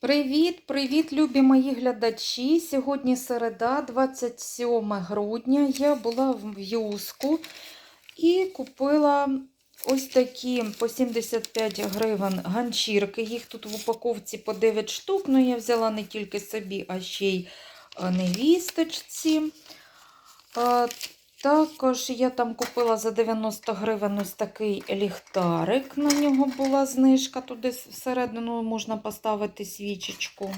Привіт, привіт, любі мої глядачі. Сьогодні середа, 27 грудня. Я була в Юску і купила ось такі по 75 гривень ганчірки. Їх тут в упаковці по 9 штук. Ну, я взяла не тільки собі, а ще й е, невісточці. Е, Також я там купила за 90 гривень ось такий ліхтарик. На нього була знижка. Туди всередину можна поставити свічечку.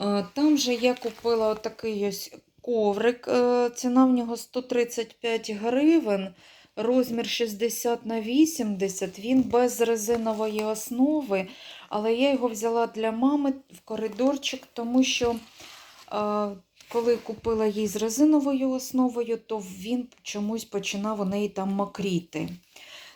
Е, Там же я купила отакий ось коврик. Е, Ціна в нього 135 гривень. Розмір 60 на 80. Він без резинової основи. Але я його взяла для мами в коридорчик, тому що. Коли купила її з резиновою основою, то він чомусь починав у неї там мокріти.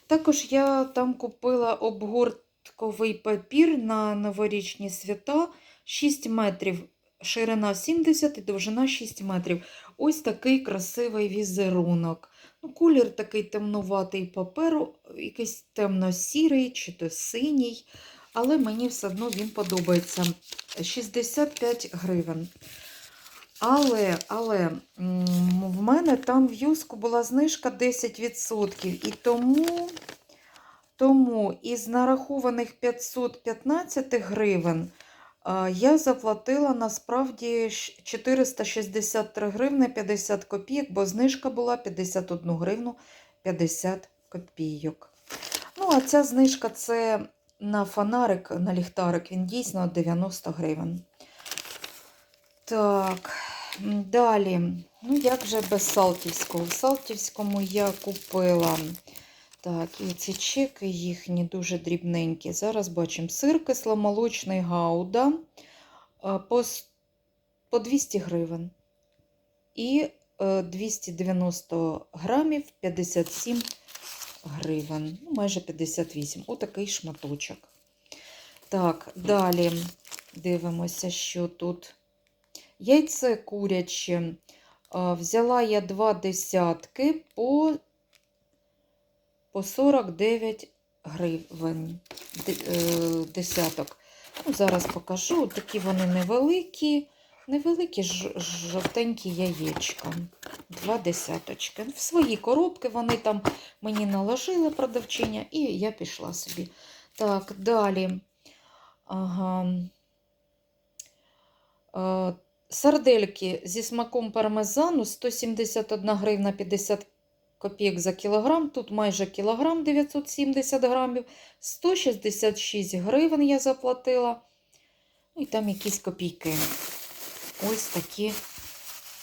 Також я там купила обгортковий папір на новорічні свята 6 метрів, ширина 70 і довжина 6 метрів. Ось такий красивий візерунок. Ну, Колір такий темнуватий паперу, якийсь темно-сірий чи то синій, але мені все одно він подобається. 65 гривень. Але, але в мене там в юску була знижка 10%. І тому, тому із нарахованих 515 гривень я заплатила насправді 463 гривни 50 копійок, бо знижка була 51 гривну 50 копійок. Ну, а ця знижка це на фонарик, на ліхтарик, він дійсно 90 гривень. Так, далі. Ну, як же без Салтівського? В Салтівському я купила. Так, і ці чеки їхні дуже дрібненькі. Зараз бачимо сир кисломолочний гауда по, по 200 гривень. І е, 290 грамів 57 гривень. Ну, майже 58. Отакий шматочок. Так, далі дивимося, що тут. Яйце куряче. Взяла я два десятки по, по 49 гривень. Е, Десяток. Ну, зараз покажу. Такі вони невеликі, невеликі жовтенькі яєчка. Два десяточки. В свої коробки вони там мені наложили продавчиня, і я пішла собі. Так, далі. Ага. Сардельки зі смаком пармезану 171 гривна 50 копійок за кілограм. Тут майже кілограм 970 грамів. 166 гривень я заплатила. І там якісь копійки. Ось такі.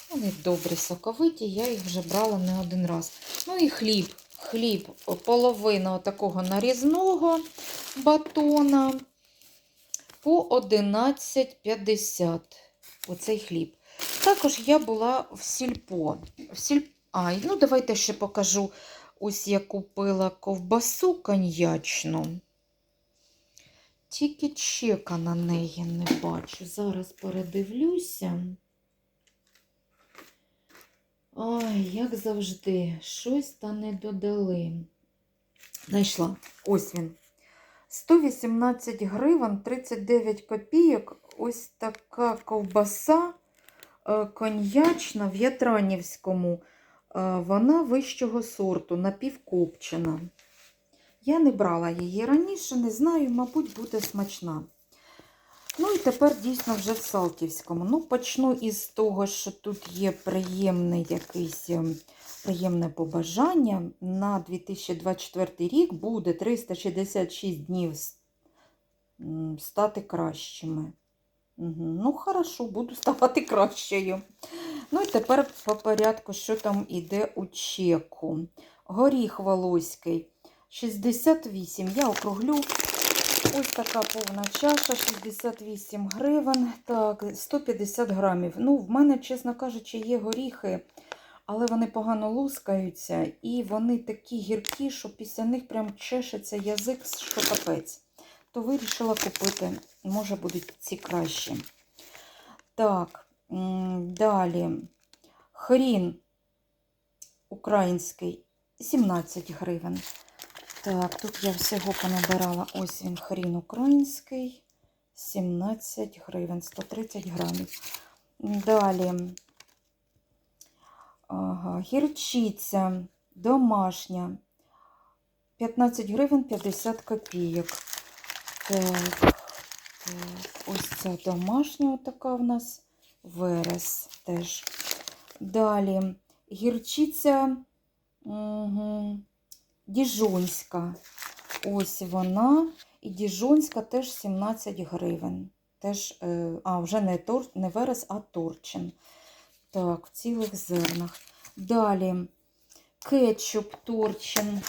Вони добрі, соковиті, я їх вже брала не один раз. Ну і хліб. Хліб, половина такого нарізного батона по 11,50 оцей хліб. Також я була в сільпо. В сіль... Ай, ну давайте ще покажу. Ось я купила ковбасу коньячну. Тільки чека на неї не бачу. Зараз передивлюся. Ой, як завжди, щось та не додали. Знайшла. Ось він. 118 гривень 39 копійок. Ось така ковбаса е, коньячна в Ятранівському. Е, Вона вищого сорту, напівкопчена. Я не брала її раніше, не знаю, мабуть, буде смачна. Ну і тепер дійсно вже в Салтівському. Ну, почну із того, що тут є приємний якийсь ем, приємне побажання. На 2024 рік буде 366 днів стати кращими. Ну, хорошо, буду ставати кращою. Ну і тепер по порядку, що там іде у чеку. Горіх волоський 68. Я округлю. Ось така повна чаша, 68 гривень. Так, 150 грамів. Ну, в мене, чесно кажучи, є горіхи, але вони погано лускаються, і вони такі гіркі, що після них прям чешеться язик, що капець. То вирішила купити, може будуть ці кращі. Так, далі. Хрін український 17 гривень. Так, тут я всього понабирала. Ось він хрін український. 17 гривень, 130 грамів. Далі. Ага, гірчиця домашня. 15 гривень 50 копійок. Так, так. Ось ця домашня така в нас. Верес теж. Далі гірчиця угу, діжонська. Ось вона. І діжонська теж 17 гривень. Теж, е, а, вже не, тор, не верес, а торчин. Так, в цілих зернах. Далі кетчуп торчин.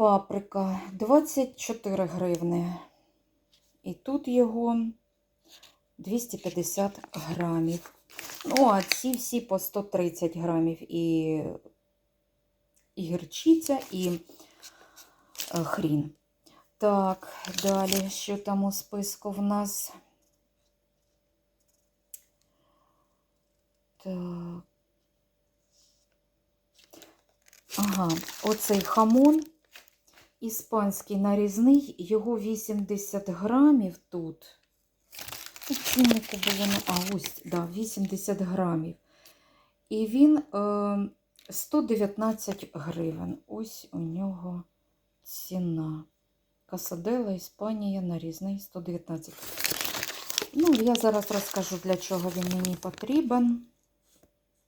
Паприка 24 гривни. І тут його 250 грамів. Ну, а ці всі по 130 грамів. І, і гірчиця, і е, хрін. Так, далі, що там у списку в нас? Так. Ага, оцей хамон іспанський нарізний, його 80 грамів тут. У ціннику було, на- а ось, да, 80 грамів. І він е, 119 гривень. Ось у нього ціна. Касадела, Іспанія, нарізний 119. Ну, я зараз розкажу, для чого він мені потрібен.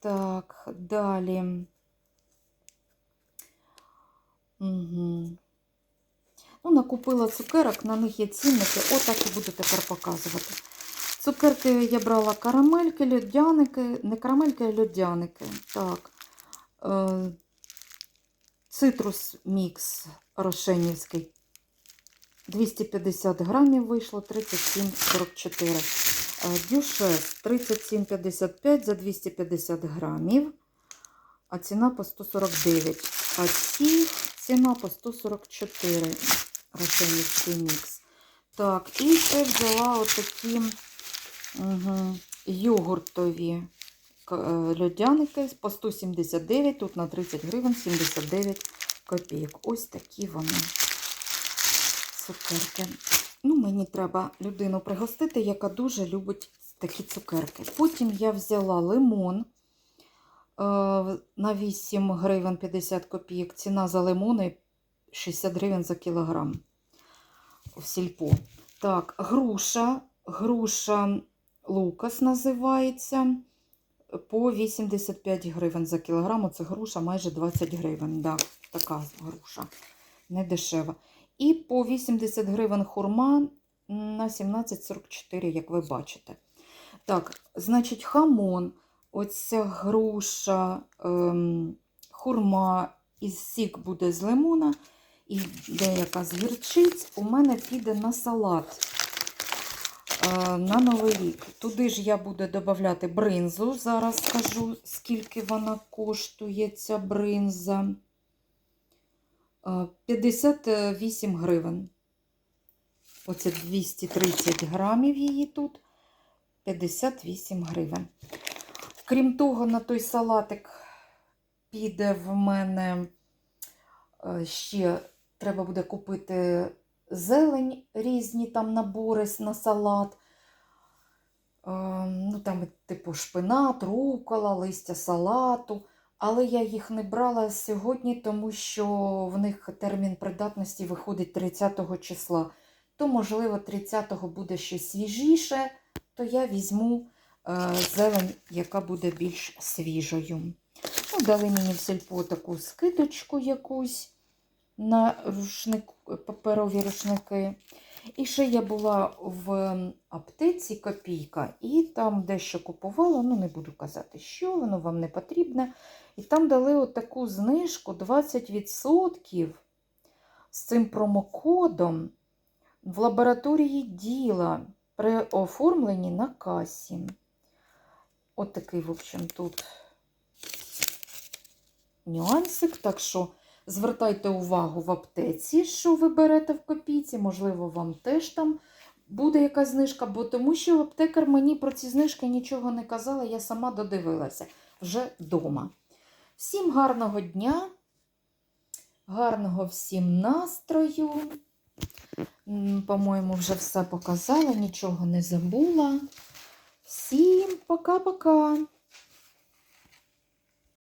Так, далі. Угу. Ну, накупила цукерок, на них є цінники. Отак і буду тепер показувати. Цукерки я брала карамельки, льодяники, не карамельки, а льодяники. Так. Е, цитрус мікс рошенівський. 250 грамів вийшло 37,44. Е, Дюшес 37,55 за 250 грамів, а ціна по 149. А ці ціна по 144 рошенівський мікс. Так, і ще взяла отакі угу, йогуртові е, льодяники по 179, тут на 30 гривень 79 копійок. Ось такі вони цукерки. Ну, мені треба людину пригостити, яка дуже любить такі цукерки. Потім я взяла лимон е, на 8 гривень 50 копійок. Ціна за лимони 60 гривень за кілограм в сільпо. Так, груша, груша Лукас називається. По 85 гривень за кілограм. Оце груша майже 20 гривень. Да, така груша, не дешева. І по 80 гривень хурма на 17,44, як ви бачите. Так, значить, хамон, оця груша, ем, хурма і сік буде з лимона, і деяка з гірчиць у мене піде на салат е, на Новий рік. Туди ж я буду додавати бринзу. Зараз скажу, скільки вона коштує, ця бринза. Е, 58 гривень. Оце 230 грамів її тут. 58 гривень. Крім того, на той салатик піде в мене е, ще треба буде купити зелень, різні там набори на салат. Е, Ну, там, типу, шпинат, рукола, листя салату. Але я їх не брала сьогодні, тому що в них термін придатності виходить 30 числа. То, можливо, 30-го буде щось свіжіше, то я візьму е, зелень, яка буде більш свіжою. Ну, дали мені в сільпо таку скидочку якусь на рушник, паперові рушники. І ще я була в аптеці Копійка, і там дещо купувала, ну не буду казати, що, воно вам не потрібне. І там дали отаку знижку 20% з цим промокодом в лабораторії діла при оформленні на касі. От такий, в общем, тут нюансик. Так що звертайте увагу в аптеці, що ви берете в копійці. Можливо, вам теж там буде якась знижка, бо тому що аптекар мені про ці знижки нічого не казала, я сама додивилася вже вдома. Всім гарного дня, гарного всім настрою. По-моєму, вже все показала, нічого не забула. Всім пока-пока!